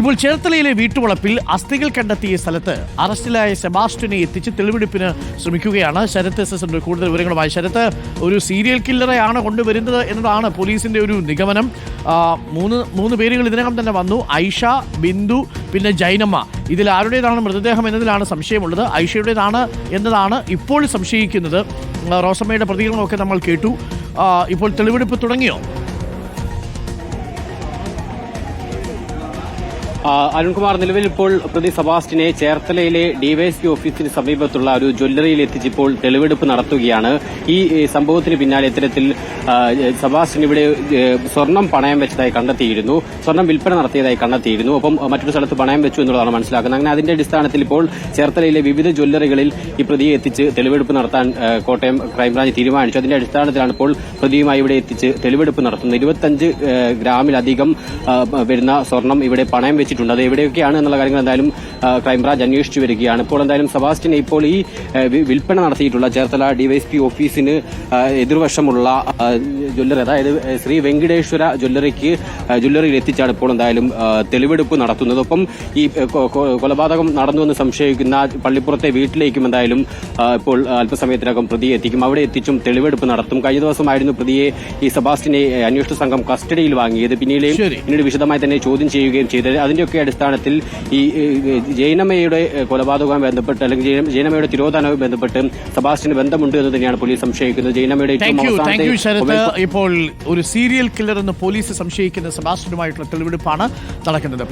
ഇപ്പോൾ ചേർത്തലയിലെ വീട്ടുവളപ്പിൽ അസ്ഥികൾ കണ്ടെത്തിയ സ്ഥലത്ത് അറസ്റ്റിലായ സെബാസ്റ്റിനെ എത്തിച്ച് തെളിവെടുപ്പിന് ശ്രമിക്കുകയാണ്. ശരത് എസ് എസ് കൂടുതൽ വിവരങ്ങളുമായി ശരത്ത് ഒരു സീരിയൽ കില്ലറെയാണ് കൊണ്ടുവരുന്നത് എന്നതാണ് പോലീസിന്റെ ഒരു നിഗമനം. മൂന്ന് മൂന്ന് പേരുകൾ ഇതിനകം തന്നെ വന്നു. ഐഷ ബിന്ദു പിന്നെ ജൈനമ്മ. ഇതിൽ ആരുടേതാണ് മൃതദേഹം എന്നതിലാണ് സംശയമുള്ളത്. ഐഷയുടേതാണ് എന്നതാണ് ഇപ്പോൾ സംശയിക്കുന്നത്. റോസമ്മയുടെ പ്രതികരണമൊക്കെ നമ്മൾ കേട്ടു. ഇപ്പോൾ തെളിവെടുപ്പ് തുടങ്ങിയോ? അരുൺകുമാർ നിലവിൽ ഇപ്പോൾ പ്രതി സബാസ്റ്റിനെ ചേർത്തലയിലെ ഡിവൈഎസ്പി ഓഫീസിന് സമീപത്തുള്ള ഒരു ജ്വല്ലറിയിൽ എത്തിച്ച് ഇപ്പോൾ തെളിവെടുപ്പ് നടത്തുകയാണ്. ഈ സംഭവത്തിന് പിന്നാലെ ഇത്തരത്തിൽ സെബാസ്റ്റിൻ ഇവിടെ സ്വർണം പണയം വെച്ചതായി കണ്ടെത്തിയിരുന്നു. സ്വർണം വിൽപ്പന നടത്തിയതായി കണ്ടെത്തിയിരുന്നു. ഒപ്പം മറ്റൊരു സ്ഥലത്ത് പണയം വെച്ചു എന്നുള്ളതാണ് മനസ്സിലാക്കുന്നത്. അങ്ങനെ അതിന്റെ അടിസ്ഥാനത്തിൽ ഇപ്പോൾ ചേർത്തലയിലെ വിവിധ ജ്വല്ലറികളിൽ ഈ പ്രതിയെ എത്തിച്ച് തെളിവെടുപ്പ് നടത്താൻ കോട്ടയം ക്രൈംബ്രാഞ്ച് തീരുമാനിച്ചു. അതിന്റെ അടിസ്ഥാനത്തിലാണ് ഇപ്പോൾ പ്രതിയുമായി ഇവിടെ എത്തിച്ച് തെളിവെടുപ്പ് നടത്തുന്നത്. ഇരുപത്തഞ്ച് ഏ, ഗ്രാമിലധികം വരുന്ന സ്വർണം ഇവിടെ പണയം വെച്ചിട്ടുണ്ട്. അത് എവിടെയൊക്കെയാണ് എന്നുള്ള കാര്യങ്ങൾ എന്തായാലും ക്രൈംബ്രാഞ്ച് അന്വേഷിച്ചു വരികയാണ്. ഇപ്പോൾ എന്തായാലും സെബാസ്റ്റ്യൻ ഇപ്പോൾ ഈ വിൽപ്പന നടത്തിയിട്ടുള്ള ചേർത്തല ഡിവൈഎസ്പി ഓഫീസിന് എതിർവശമുള്ള ജ്വല്ലറി അതായത് ശ്രീ വെങ്കടേശ്വര ജ്വല്ലറിക്ക് ജ്വല്ലറിയിൽ എത്തിച്ചാണ് ഇപ്പോൾ എന്തായാലും തെളിവെടുപ്പ് നടത്തുന്നത്. ഒപ്പം ഈ കൊലപാതകം നടന്നുവെന്ന് സംശയിക്കുന്ന പള്ളിപ്പുറത്തെ വീട്ടിലേക്കും എന്തായാലും ഇപ്പോൾ അല്പസമയത്തിനകം പ്രതിയെ എത്തിക്കും. അവിടെ എത്തിച്ചും തെളിവെടുപ്പ് നടത്തും. കഴിഞ്ഞ ദിവസമായിരുന്നു പ്രതിയെ ഈ സെബാസ്റ്റിനെ അന്വേഷണ സംഘം കസ്റ്റഡിയിൽ വാങ്ങിയത്. പിന്നീട് പിന്നീട് വിശദമായി തന്നെ ചോദ്യം ചെയ്യുകയും ചെയ്തത്. അതിന്റെയൊക്കെ അടിസ്ഥാനത്തിൽ ഈ ജൈനമ്മയുടെ കൊലപാതകവുമായി ബന്ധപ്പെട്ട് അല്ലെങ്കിൽ ജൈന- ജൈനമ്മയുടെ തിരോധാനവുമായി ബന്ധപ്പെട്ട് സബാസ്റ്റിന് ബന്ധമുണ്ട് എന്ന് തന്നെയാണ് പോലീസ് സംശയിക്കുന്നത്. ജൈനമ്മയുടെ ഇപ്പോൾ ഒരു സീരിയൽ കില്ലർ എന്ന് പോലീസ് സംശയിക്കുന്ന സബാസ്റ്റിനുമായിട്ടുള്ള തെളിവെടുപ്പാണ് നടക്കുന്നത്.